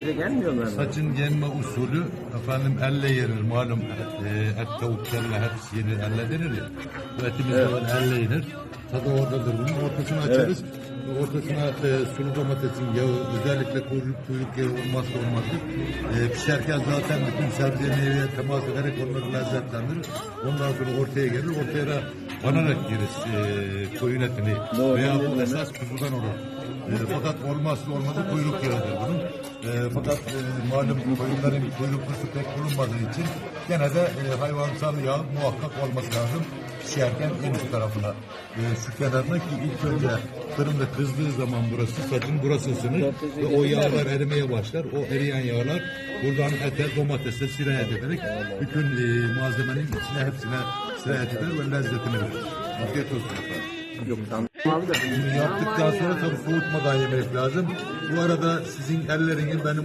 Gelmiyorlar? Saçın yenme usulü efendim elle yenir malum et, e, et tavuk kelle hepsi yenir elle denir ya. Bu etimiz de böyle elle yenir. Tadı oradadır bunun ortasını açarız. Ortasına e, sulu domatesin yağı özellikle kuyruk, kuyruk yağı olmazsa olmazdır. E, pişerken zaten bütün sebze meyveye temas ederek onları lezzetlendirir. Ondan sonra ortaya gelir. Ortaya da banarak yeriz e, koyun etini. Doğru, Veya bu esas kuzudan olur. E, fakat olmazsa olmazı kuyruk yağıdır bunun. E, fakat e, malum koyunların kuyruklusu pek bulunmadığı için gene de e, hayvansal yağ muhakkak olması lazım. Pişerken en üst tarafına. E, şu kenarına ki ilk önce fırında kızdığı zaman burası saçın burası ısınır ve o yağlar erimeye başlar. O eriyen yağlar buradan ete, domatese sirayet ederek bütün e, malzemenin içine hepsine sirayet eder ve lezzetini verir. Afiyet olsun efendim. Yok tamam. Bunu yaptıktan sonra tabii soğutmadan yemek lazım. Bu arada sizin elleriniz benim